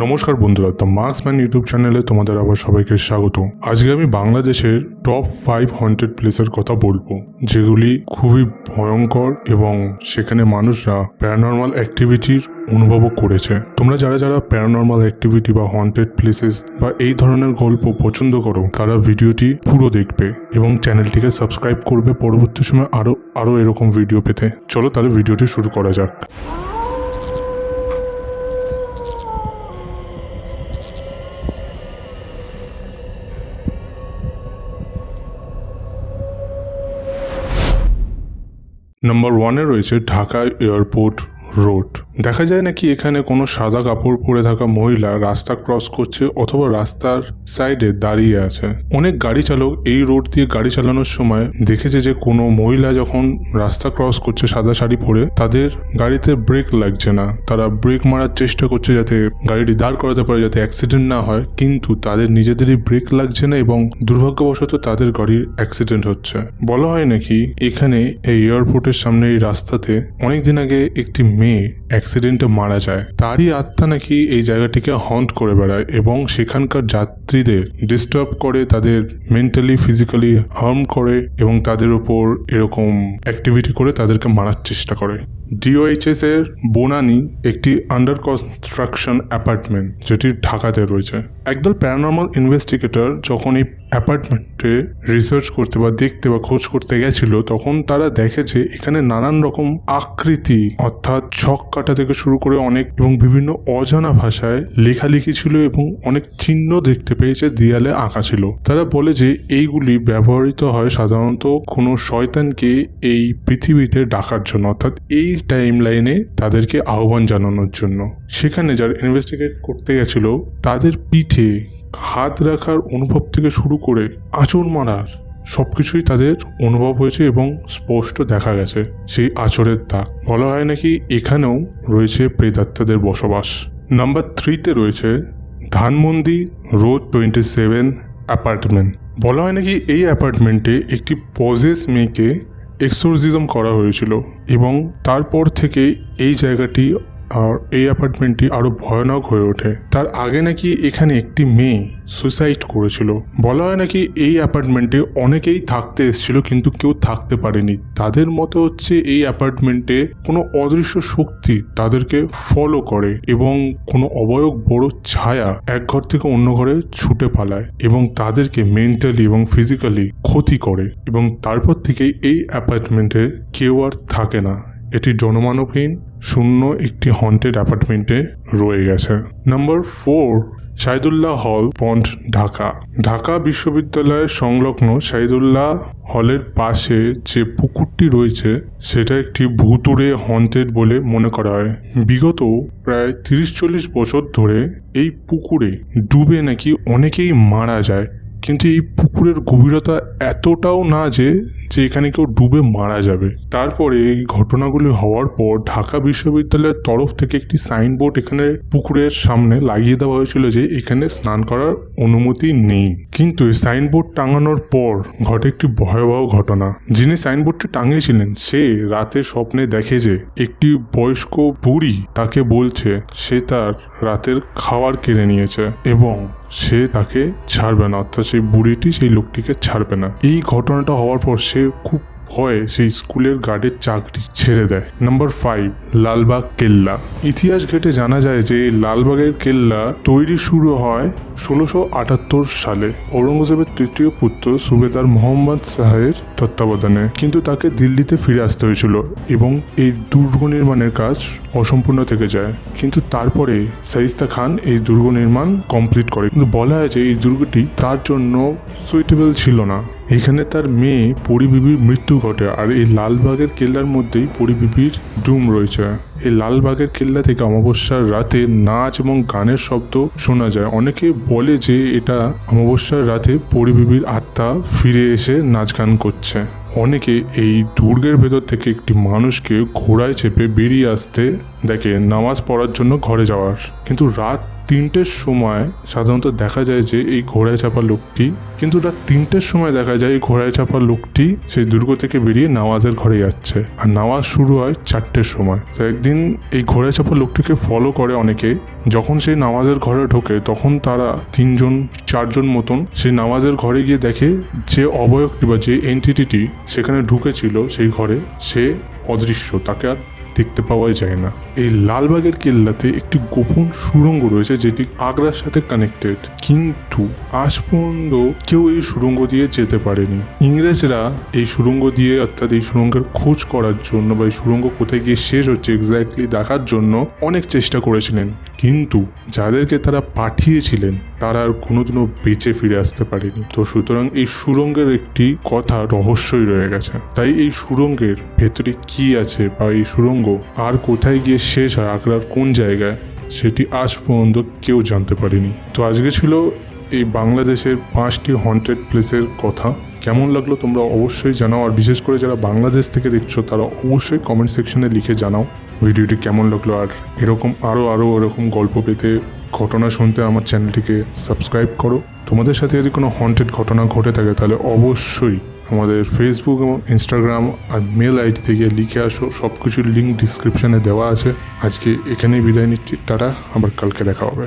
নমস্কার বন্ধুরা, the marksman YouTube চ্যানেলে তোমাদের আবার সবাইকে স্বাগত। আজকে আমি বাংলাদেশের টপ ফাইভ হন্টেড প্লেসের কথা বলব, যেগুলি খুবই ভয়ঙ্কর এবং সেখানে মানুষরা প্যারানর্মাল অ্যাক্টিভিটির অনুভবও করেছে। তোমরা যারা যারা প্যারানর্মাল অ্যাক্টিভিটি বা হন্টেড প্লেসেস বা এই ধরনের গল্প পছন্দ করো, তারা ভিডিওটি পুরো দেখবে এবং চ্যানেলটিকে সাবস্ক্রাইব করবে। পরবর্তী সময় আরও আরও এরকম ভিডিও পেতে। চলো তাহলে ভিডিওটি শুরু করা যাক। নাম্বার ওয়ানে রয়েছে ঢাকা এয়ারপোর্ট রোড। দেখা যায় নাকি এখানে কোনো সাদা কাপড় পরে থাকা মহিলা রাস্তা ক্রস করছে অথবা রাস্তার সাইডে দাঁড়িয়ে আছে। অনেক গাড়ি চালক এই রোড দিয়ে গাড়ি চালানোর সময় দেখেছে যে কোনো মহিলা যখন রাস্তা ক্রস করছে সাদা শাড়ি পরে, তাদের গাড়িতে ব্রেক লাগছে না। তারা ব্রেক মারার চেষ্টা করছে যাতে গাড়িটি দাঁড় করাতে পারে, যাতে অ্যাক্সিডেন্ট না হয়, কিন্তু তাদের নিজেদেরই ব্রেক লাগছে না এবং দুর্ভাগ্যবশত তাদের গাড়ির অ্যাক্সিডেন্ট হচ্ছে। বলা হয় নাকি, এখানে এই এয়ারপোর্টের সামনে এই রাস্তাতে অনেকদিন আগে একটি মেয়ে অ্যাক্সিডেন্টে মারা যায়। তারই আত্মা নাকি এই জায়গাটিকে হন্ট করে বেড়ায় এবং সেখানকার যাত্রীদের ডিস্টার্ব করে, তাদের মেন্টালি ফিজিক্যালি হার্ম করে এবং তাদের উপর এরকম অ্যাক্টিভিটি করে তাদেরকে মারার চেষ্টা করে। ডিওএইচএস এর বোনানি একটি আন্ডার কনস্ট্রাকশন অ্যাপার্টমেন্ট যেটি ঢাকাতে রয়েছে। একদল প্যারানর্মাল ইনভেস্টিগেটর যখন এই অ্যাপার্টমেন্টে রিসার্চ করতে বা দেখতে বা খোঁজ করতে গেছিল, তখন তারা দেখে যে এখানে নানান রকম আকৃতি, অর্থাৎ ছক কাটা থেকে শুরু করে অনেক এবং বিভিন্ন অজানা ভাষায় লেখালেখি ছিল এবং অনেক চিহ্ন দেখতে পেয়েছে দেয়ালে আঁকা ছিল। তারা বলে যে এইগুলি ব্যবহৃত হয় সাধারণত কোনো শয়তানকে এই পৃথিবীতে ডাকার জন্য, অর্থাৎ এই টাইম লাইনে তাদেরকে আহ্বান জানানোর জন্য। সেখানে যারা ইনভেস্টিগেট করতে গেছিল, তাদের পিঠে হাত রাখার অনুভব থেকে শুরু করে আঁচড় মারার সব কিছুই তাদের অনুভব হয়েছে এবং স্পষ্ট দেখা গেছে সেই আচরের দাগ। বলা হয় নাকি এখানেও রয়েছে প্রেতাত্মাদের বসবাস। নাম্বার থ্রিতে রয়েছে Dhanmondi road twenty seven apartment. বলা হয় নাকি এই অ্যাপার্টমেন্টে একটি পজেস মেয়েকে এক্সোরজিজম করা হয়েছিল এবং তারপর থেকে এই জায়গাটি আর এই অ্যাপার্টমেন্টটি আরও ভয়ানক হয়ে ওঠে। তার আগে নাকি এখানে একটি মেয়ে সুসাইড করেছিল। বলা হয় নাকি এই অ্যাপার্টমেন্টে অনেকেই থাকতে এসেছিল কিন্তু কেউ থাকতে পারেনি। তাদের মতে হচ্ছে এই অ্যাপার্টমেন্টে কোনো অদৃশ্য শক্তি তাদেরকে ফলো করে এবং কোনো অবয়ব বড় ছায়া এক ঘর থেকে অন্য ঘরে ছুটে পালায় এবং তাদেরকে মেন্টালি এবং ফিজিক্যালি ক্ষতি করে এবং তারপর থেকে এই অ্যাপার্টমেন্টে কেউ আর থাকে না। এটি জনমানবহীন শূন্য একটি হন্টেড অ্যাপার্টমেন্টে রয়ে গেছে। নাম্বার ফোর সাইদুল্লাহ হল পন্ট ঢাকা। ঢাকা বিশ্ববিদ্যালয়ের সংলগ্ন সাইদুল্লাহ হলের পাশে যে পুকুরটি রয়েছে, সেটা একটি ভুতুড়ে হন্টেড বলে মনে করা হয়। বিগত প্রায় তিরিশ চল্লিশ বছর ধরে এই পুকুরে ডুবে নাকি অনেকেই মারা যায়, কিন্তু এই পুকুরের গভীরতা এতটাও না যে যে এখানে কেউ ডুবে মারা যাবে। তারপরে এই ঘটনাগুলি হওয়ার পর ঢাকা বিশ্ববিদ্যালয়ের তরফ থেকে একটি সাইনবোর্ড এখানে পুকুরের সামনে লাগিয়ে দেওয়া হয়েছিল যে এখানে স্নান করার অনুমতি নেই। কিন্তু সাইনবোর্ড টাঙানোর পর ঘটে একটি ভয়াবহ ঘটনা। যিনি সাইনবোর্ডটি টাঙিয়েছিলেন, সে রাতে স্বপ্নে দেখে যে একটি বয়স্ক বুড়ি তাকে বলছে, সে তার রাতের খাবার কেড়ে নিয়েছে এবং সে তাকে ছাড়বে না। অর্থাৎ সেই বুড়িটি সেই লোকটিকে ছাড়বে না। এই ঘটনাটা হওয়ার পর সে খুব ভয়ে সেই স্কুলের গার্ডের চাকরি ছেড়ে দেয়। নাম্বার ফাইভ লালবাগ কেল্লা। ইতিহাস ঘেটে জানা যায় যে লালবাগের কেল্লা তৈরি শুরু হয় ষোলোশো আটাত্তর সালে। ঔরঙ্গজেবের তৃতীয় পুত্র সুবেদার মোহাম্মদ শাহের তত্ত্বাবধানে। কিন্তু তাকে দিল্লিতে ফিরে আসতে হয়েছিল এবং এই দুর্গ নির্মাণের কাজ অসম্পূর্ণ থেকে যায়। কিন্তু তারপরে সাইস্তা খান এই দুর্গ নির্মাণ কমপ্লিট করে। কিন্তু বলা হয় যে এই দুর্গটি তার জন্য সুইটেবল ছিল না। এখানে তার মেয়ে পরিবিবির মৃত্যু ঘটে আর এই লালবাগের কেল্লার মধ্যেই পরিবিবির ডুম রয়েছে। এই লালবাগের কেল্লা থেকে অমাবস্যার রাতে নাচ এবং গানের শব্দ শোনা যায়। অনেকে বলে যে এটা অমাবস্যার রাতে পরিবিবির আত্মা ফিরে এসে নাচ গান করছে। অনেকে এই দুর্গের ভেতর থেকে একটি মানুষকে ঘোড়ায় চেপে বেরিয়ে আসতে দেখে নামাজ পড়ার জন্য ঘরে যাওয়ার। কিন্তু রাত তিনটের সময় সাধারণত দেখা যায় যে এই ঘোড়ায় চাপা লোকটি, কিন্তু রাত তিনটের সময় দেখা যায় এই ঘোড়ায় চাপা লোকটি সেই দুর্গ থেকে বেরিয়ে নামাজের ঘরে যাচ্ছে। আর নামাজ শুরু হয় চারটের সময়। তো একদিন এই ঘোড়ায় চাপা লোকটিকে ফলো করে অনেকে। যখন সেই নামাজের ঘরে ঢোকে, তখন তারা তিনজন, চারজন মতন সেই নামাজের ঘরে গিয়ে দেখে যে অবয়বটি বা যে এন্টিটিটি সেখানে ঢুকেছিল সেই ঘরে, সে অদৃশ্য। তাকে আর দেখতে পাওয়াই যায় না। এই লালবাগের কেল্লাতে একটি গোপন সুড়ঙ্গ রয়েছে যেটি আগ্রার সাথে কানেক্টেড কিন্তু আজ পর্যন্ত কেউ এই সুড়ঙ্গ দিয়ে যেতে পারেনি। ইংরেজরা এই সুড়ঙ্গ দিয়ে অর্থাৎ এই সুড়ঙ্গের খোঁজ করার জন্য বা এই সুড়ঙ্গ কোথায় গিয়ে শেষ হচ্ছে এক্স্যাক্টলি দেখার জন্য অনেক চেষ্টা করেছিলেন। কিন্তু যাদেরকে তারা পাঠিয়েছিলেন, তারা আর কোনোদিনও বেঁচে ফিরে আসতে পারেনি। তো সুতরাং এই সুরঙ্গের একটি কথা রহস্যই রয়ে গেছে। তাই এই সুরঙ্গের ভেতরে কি আছে বা এই সুড়ঙ্গ আর কোথায় গিয়ে শেষ হয়, আগ্রার কোন জায়গায়, সেটি আজ পর্যন্ত কেউ জানতে পারেনি। তো আজকে ছিল এই বাংলাদেশের পাঁচটি হন্টেড প্লেসের কথা। কেমন লাগল তোমরা অবশ্যই জানাও, আর বিশেষ করে যারা বাংলাদেশ থেকে দেখছ, তারা অবশ্যই কমেন্ট সেকশনে লিখে জানাও। ভিডিওটি কেমন লাগল আর এরকম আরও আরও এরকম গল্প পেতে ঘটনা শুনতে আমার চ্যানেলটিকে সাবস্ক্রাইব করো। তোমাদের সাথে যদি কোনো হন্টেড ঘটনা ঘটে থাকে তাহলে অবশ্যই আমাদের ফেসবুক এবং ইনস্টাগ্রাম আর মেল আইডি থেকে লিখে আসো। সব কিছুর লিঙ্ক ডিসক্রিপশানে দেওয়া আছে। আজকে এখানেই বিদায় নিচ্ছি। টাটা, আবার কালকে দেখা হবে।